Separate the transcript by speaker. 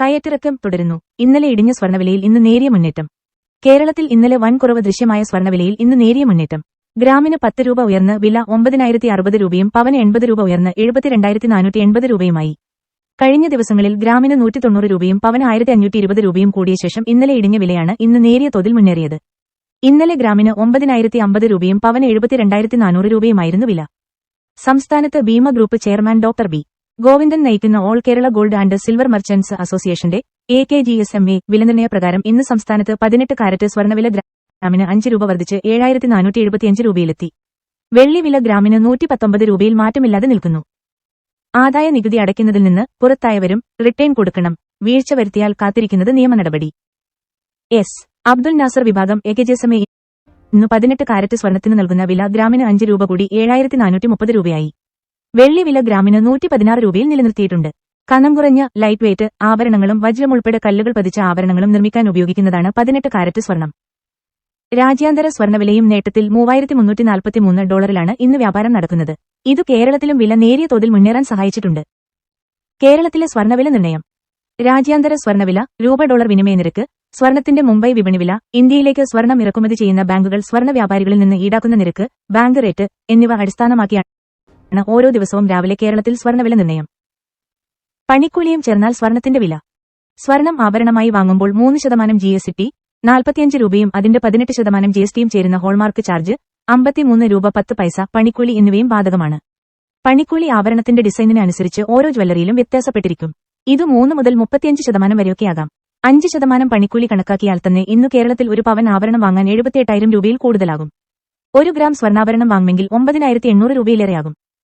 Speaker 1: കയറ്റിറക്കം തുടരുന്നു. ഇന്നലെ ഇടിഞ്ഞ സ്വർണവിലയിൽ ഇന്ന് നേരിയ മുന്നേറ്റം. കേരളത്തിൽ ഇന്നലെ വൻ കുറവ് ദൃശ്യമായ സ്വർണവിലയിൽ ഇന്ന് നേരിയ മുന്നേറ്റം. ഗ്രാമിന് പത്ത് രൂപ ഉയർന്ന് വില ഒമ്പതിനായിരത്തി അറുപത് രൂപയും പവന് എൺപത് രൂപ ഉയർന്ന് എഴുപത്തിരണ്ടായിരത്തി നാനൂറ്റി എൺപത് രൂപയുമായി. കഴിഞ്ഞ ദിവസങ്ങളിൽ ഗ്രാമിന് നൂറ്റി തൊണ്ണൂറ് രൂപയും പവന് ആയിരത്തി അഞ്ഞൂറ്റി ഇരുപത് രൂപയും കൂടിയ ശേഷം ഇന്നലെ ഇടിഞ്ഞ വിലയാണ് ഇന്ന് നേരിയ തോതിൽ മുന്നേറിയത്. ഇന്നലെ ഗ്രാമിന് ഒമ്പതിനായിരത്തി അമ്പത് രൂപയും പവന് എഴുപത്തിരണ്ടായിരത്തി നാനൂറ് രൂപയുമായിരുന്നു വില. സംസ്ഥാനത്ത് Bhima group chairman doctor B. Govindan നയിക്കുന്ന all Kerala gold and silver merchants അസോസിയേഷന്റെ A K G S M A വിലനിർണയ പ്രകാരം ഇന്ന് സംസ്ഥാനത്ത് പതിനെട്ട് കാരറ്റ് സ്വർണവില ഗ്രാമിന് അഞ്ച് രൂപ വർദ്ധിച്ച് ഏഴായിരത്തി നാനൂറ്റി എഴുപത്തിയഞ്ച് രൂപയിലെത്തി. വെള്ളി വില ഗ്രാമിന് നൂറ്റി പത്തൊമ്പത് രൂപയിൽ മാറ്റമില്ലാതെ നിൽക്കുന്നു. ആദായ നികുതി അടയ്ക്കുന്നതിൽ നിന്ന് പുറത്തായവരും റിട്ടേൺ കൊടുക്കണം. വീഴ്ച വരുത്തിയാൽ കാത്തിരിക്കുന്നത് നിയമ നടപടി. എസ്. അബ്ദുൽ നാസർ വിഭാഗം A K G S M A ഇന്ന് പതിനെട്ട് കാരറ്റ് സ്വർണത്തിന് നൽകുന്ന വില ഗ്രാമിന് അഞ്ച് രൂപ കൂടി ഏഴായിരത്തി നാനൂറ്റി മുപ്പത് രൂപയായി. വെള്ളി വില ഗ്രാമിന് നൂറ്റി പതിനാറ് രൂപയിൽ നിലനിർത്തിയിട്ടുണ്ട്. കനം കുറഞ്ഞ ലൈറ്റ് വെയ്റ്റ് ആഭരണങ്ങളും വജ്രം ഉൾപ്പെടെ കല്ലുകൾ പതിച്ച ആഭരണങ്ങളും നിർമ്മിക്കാൻ ഉപയോഗിക്കുന്നതാണ് പതിനെട്ട് കാരറ്റ് സ്വർണം. രാജ്യാന്തര സ്വർണവിലയും നേട്ടത്തിൽ മൂവായിരത്തി മുന്നൂറ്റി നാൽപ്പത്തിമൂന്ന് ഡോളറിലാണ് ഇന്ന് വ്യാപാരം നടക്കുന്നത്. ഇത് കേരളത്തിലും വില നേരിയ തോതിൽ മുന്നേറാൻ സഹായിച്ചിട്ടുണ്ട്. കേരളത്തിലെ സ്വർണവില നിർണയം രാജ്യാന്തര സ്വർണവില രൂപ ഡോളർ വിനിമയ നിരക്ക് സ്വർണത്തിന്റെ മുംബൈ വിപണി വില ഇന്ത്യയിലേക്ക് സ്വർണം ഇറക്കുമതി ചെയ്യുന്ന ബാങ്കുകൾ സ്വർണ വ്യാപാരികളിൽ നിന്ന് ഈടാക്കുന്ന നിരക്ക് ബാങ്ക് റേറ്റ് എന്നിവ അടിസ്ഥാനമാക്കിയാണ് ഓരോ ദിവസവും രാവിലെ കേരളത്തിൽ സ്വർണവില നിർണയം പണിക്കൂലിയും ചേർന്നാൽ സ്വർണത്തിന്റെ വില. സ്വർണം ആഭരണമായി വാങ്ങുമ്പോൾ മൂന്ന് ശതമാനം ജി എസ് ടി നാൽപ്പത്തിയഞ്ച് രൂപയും അതിന്റെ പതിനെട്ട് ശതമാനം ജി എസ് ടിയും ചേരുന്ന ഹോൾമാർക്ക് ചാർജ് അമ്പത്തിമൂന്ന് രൂപ പത്ത് പൈസ പണിക്കൂലി എന്നിവയും ബാധകമാണ്. പണിക്കൂലി ആഭരണത്തിന്റെ ഡിസൈനിന് അനുസരിച്ച് ഓരോ ജ്വല്ലറിയിലും വ്യത്യാസപ്പെട്ടിരിക്കും. ഇത് മൂന്ന് മുതൽ മുപ്പത്തിയഞ്ച് ശതമാനം വരെയൊക്കെയാകാം അഞ്ച് ശതമാനം പണിക്കൂലി കണക്കാക്കിയാൽ തന്നെ ഇന്ന് കേരളത്തിൽ ഒരു പവൻ ആഭരണം വാങ്ങാൻ എഴുപത്തിയെട്ടായിരം രൂപയിൽ കൂടുതലാകും. ഒരു ഗ്രാം സ്വർണാഭരണം വാങ്ങുമെങ്കിൽ ഒമ്പതിനായിരത്തി എണ്ണൂറ് രൂപയിലേറെയാകും.